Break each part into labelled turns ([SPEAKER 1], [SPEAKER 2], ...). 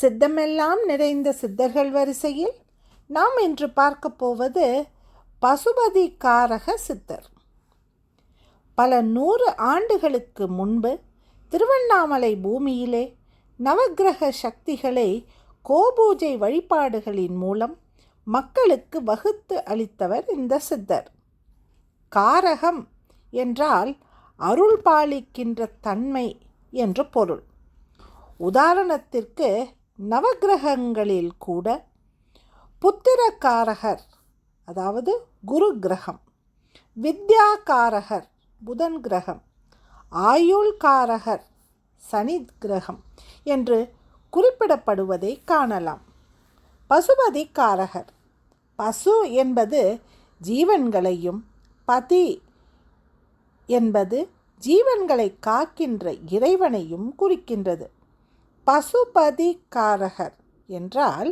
[SPEAKER 1] சித்தமெல்லாம் நிறைந்த சித்தர்கள் வரிசையில் நாம் இன்று பார்க்க போவது பசுபதிகாரக சித்தர். பல நூறு ஆண்டுகளுக்கு முன்பு திருவண்ணாமலை பூமியிலே நவக்கிரக சக்திகளை கோபூஜை வழிபாடுகளின் மூலம் மக்களுக்கு வகுத்து அளித்தவர் இந்த சித்தர். காரகம் என்றால் அருள் பாலிக்கின்ற தன்மை என்று பொருள். உதாரணத்திற்கு நவக்கிரகங்களில் கூட புத்திரக்காரகர் அதாவது குரு கிரகம் வித்யாகாரகர் புதன் கிரகம் ஆயுள்காரகர் சனி கிரகம் என்று குறிப்பிடப்படுவதை காணலாம். பசுபதி காரகர் பசு என்பது ஜீவன்களையும் பதி என்பது ஜீவன்களை காக்கின்ற இறைவனையும் குறிக்கின்றது. பசுபதிகாரகர் என்றால்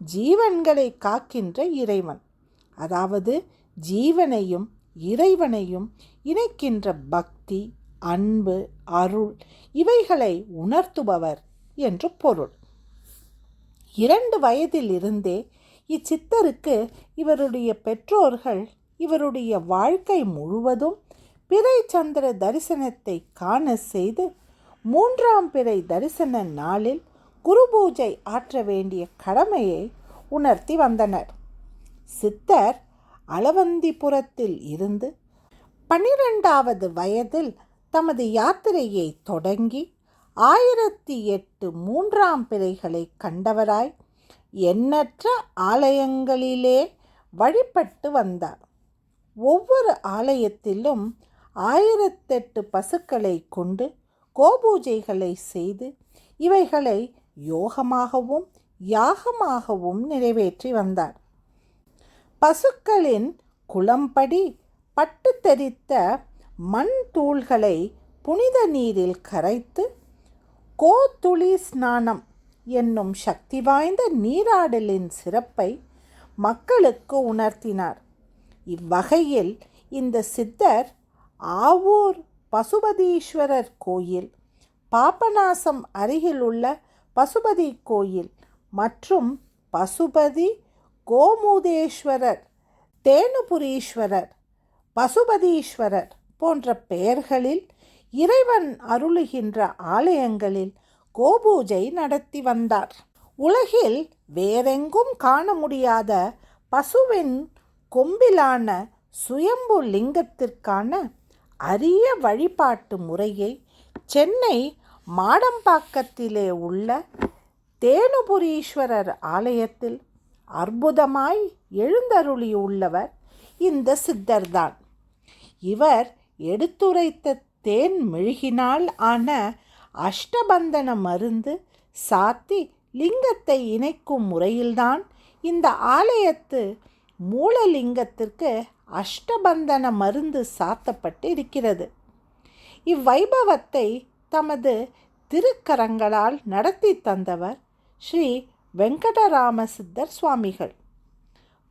[SPEAKER 1] ஜீவன்களை காக்கின்ற இறைவன். அதாவது ஜீவனையும் இறைவனையும் இணைக்கின்ற பக்தி அன்பு அருள் இவைகளை உணர்த்துபவர் என்று பொருள். இரண்டு வயதிலிருந்தே இச்சித்தருக்கு இவருடைய பெற்றோர்கள் இவருடைய வாழ்க்கை முழுவதும் பிறை சந்திர தரிசனத்தை காண செய்து மூன்றாம் பிறை தரிசன நாளில் குரு பூஜை ஆற்ற வேண்டிய கடமையை உணர்த்தி வந்தனர். சித்தர் அளவந்திபுரத்தில் இருந்து பன்னிரெண்டாவது வயதில் தமது யாத்திரையை தொடங்கி ஆயிரத்தி எட்டு மூன்றாம் பிறைகளை கண்டவராய் எண்ணற்ற ஆலயங்களிலே வழிபட்டு வந்தார். ஒவ்வொரு ஆலயத்திலும் ஆயிரத்தெட்டு பசுக்களை கொண்டு கோபூஜைகளை செய்து இவைகளை யோகமாகவும் யாகமாகவும் நிறைவேற்றி வந்தார். பசுக்களின் குளம்படி பட்டு தெரித்த மண் தூள்களை புனித நீரில் கரைத்து கோத்துளி ஸ்நானம் என்னும் சக்தி வாய்ந்த நீராடலின் சிறப்பை மக்களுக்கு உணர்த்தினார். இவ்வகையில் இந்த சித்தர் ஆவூர் பசுபதீஸ்வரர் கோயில் பாபநாசம் அருகிலுள்ள பசுபதி கோயில் மற்றும் பசுபதி கோமுதேஸ்வரர் தேனுபுரீஸ்வரர் பசுபதீஸ்வரர் போன்ற பெயர்களில் இறைவன் அருளுகின்ற ஆலயங்களில் கோபூஜை நடத்தி வந்தார். உலகில் வேறெங்கும் காண முடியாத பசுவின் கொம்பிலான சுயம்பு லிங்கத்திற்கான அரிய வழிபாட்டு முறையை சென்னை மாடம்பாக்கத்திலே உள்ள தேனுபுரீஸ்வரர் ஆலயத்தில் அற்புதமாய் எழுந்தருளியுள்ளவர் இந்த சித்தர்தான். இவர் எடுத்துரைத்த தேன் மெழுகினால் ஆன அஷ்டபந்தன மருந்து சாத்தி லிங்கத்தை இணைக்கும் முறையில்தான் இந்த ஆலயத்து மூலலிங்கத்திற்கு அஷ்டபந்தன மருந்து சாத்தப்பட்டு இருக்கிறது இவ்வைபவத்தை தமது திருக்கரங்களால் நடத்தி தந்தவர் ஸ்ரீ வெங்கடராம சித்தர் சுவாமிகள்.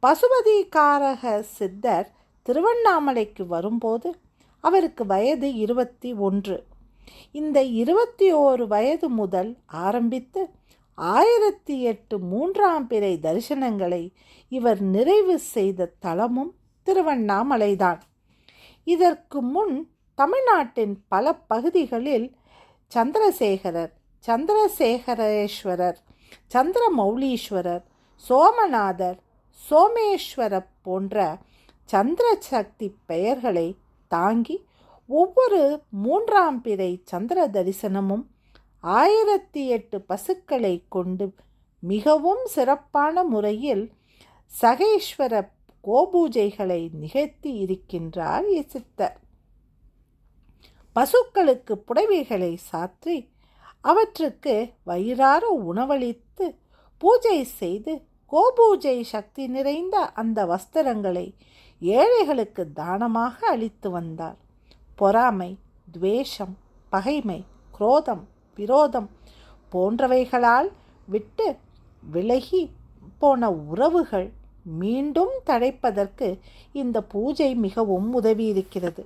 [SPEAKER 1] பசுபதிகாரக சித்தர் திருவண்ணாமலைக்கு வரும்போது அவருக்கு வயது இருபத்தி ஒன்று. இந்த இருபத்தி ஓரு வயது முதல் ஆரம்பித்து ஆயிரத்தி எட்டு மூன்றாம் பிறை தரிசனங்களை இவர் நிறைவு செய்த தலமும் திருவண்ணாமலைதான். இதற்கு முன் தமிழ்நாட்டின் பல பகுதிகளில் சந்திரசேகரர் சந்திரசேகரேஸ்வரர் சந்திரமௌலீஸ்வரர் சோமநாதர் சோமேஸ்வரர் போன்ற சந்திர சக்தி பெயர்களை தாங்கி ஒவ்வொரு மூன்றாம் பிறை சந்திர தரிசனமும் ஆயிரத்தி எட்டு பசுக்களை கொண்டு மிகவும் சிறப்பான முறையில் சகேஸ்வர கோபூஜைகளை நிகழ்த்தி இருக்கின்றார் இசித்தர் பசுக்களுக்கு புடவைகளை சாற்றி அவற்றுக்கு வயிறார உணவளித்து பூஜை செய்து கோபூஜை சக்தி நிறைந்த அந்த வஸ்திரங்களை ஏழைகளுக்கு தானமாக அளித்து வந்தார். பொறாமை துவேஷம் பகைமை குரோதம் விரோதம் போன்றவைகளால் விட்டு விலகி போன உறவுகள் மீண்டும் தழைப்பதற்கு இந்த பூஜை மிகவும் உதவியிருக்கிறது.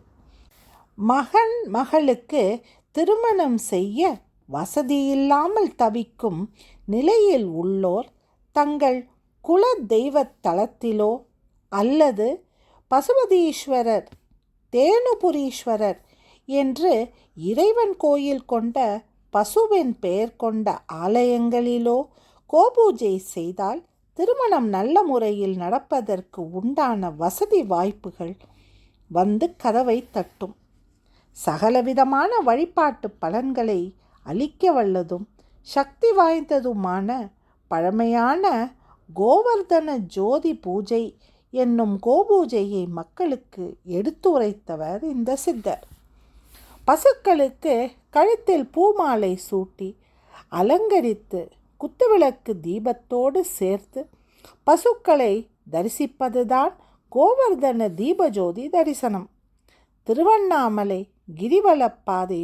[SPEAKER 1] மகன் மகளுக்கு திருமணம் செய்ய வசதியில்லாமல் தவிக்கும் நிலையில் உள்ளோர் தங்கள் குல தெய்வத் தலத்திலோ அல்லது பசுபதீஸ்வரர் தேனுபுரீஸ்வரர் என்று இறைவன் கோயில் கொண்ட பசுவின் பெயர் கொண்ட ஆலயங்களிலோ கோபூஜை செய்தால் திருமணம் நல்ல முறையில் நடப்பதற்கு உண்டான வசதி வாய்ப்புகள் வந்து கதவை தட்டும். சகலவிதமான வழிபாட்டு பலன்களை அளிக்க வல்லதும் சக்தி வாய்ந்ததுமான பழமையான கோவர்தன ஜோதி பூஜை என்னும் கோபூஜையை மக்களுக்கு எடுத்துரைத்தவர் இந்த சித்தர். பசுக்களுக்கு கழுத்தில் பூமாலை சூட்டி அலங்கரித்து குத்துவிளக்கு தீபத்தோடு சேர்த்து பசுக்களை தரிசிப்பதுதான் கோவர்தன தீபஜோதி தரிசனம். திருவண்ணாமலை கிரிவலப்பாதை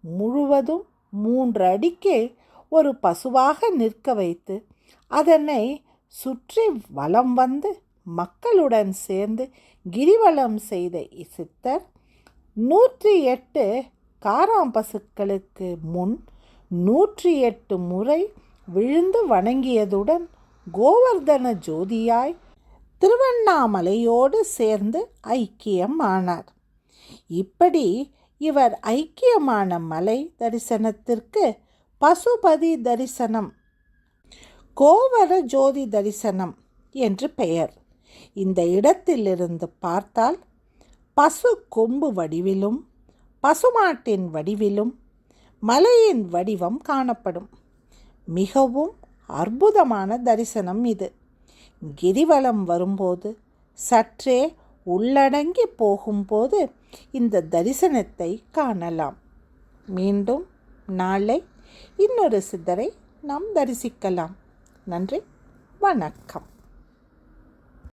[SPEAKER 1] முழுவதும் மூன்று அடிக்கே ஒரு பசுவாக நிற்க வைத்து அதனை சுற்றி வலம் வந்து மக்களுடன் சேர்ந்து கிரிவலம் செய்த சித்தர் நூற்றி எட்டு காராம் பசுக்களுக்கு முன் நூற்றி எட்டு முறை விழுந்து வணங்கியதுடன் கோவர்தன ஜோதியாய் திருவண்ணாமலையோடு சேர்ந்து ஐக்கியம் ஆனார் இப்படி இவர் ஐக்கியமான மலை தரிசனத்திற்கு பசுபதி தரிசனம் கோவர ஜோதி தரிசனம் என்று பெயர். இந்த இடத்திலிருந்து பார்த்தால் பசு கொம்பு வடிவிலும் பசுமாட்டின் வடிவிலும் மலையின் வடிவம் காணப்படும். மிகவும் அற்புதமான தரிசனம் இது. கிரிவலம் வரும்போது சற்றே உள்ளடங்கி போகும்போது இந்த தரிசனத்தை காணலாம். மீண்டும் நாளை இன்னொரு சித்தரை நாம் தரிசிக்கலாம். நன்றி வணக்கம்.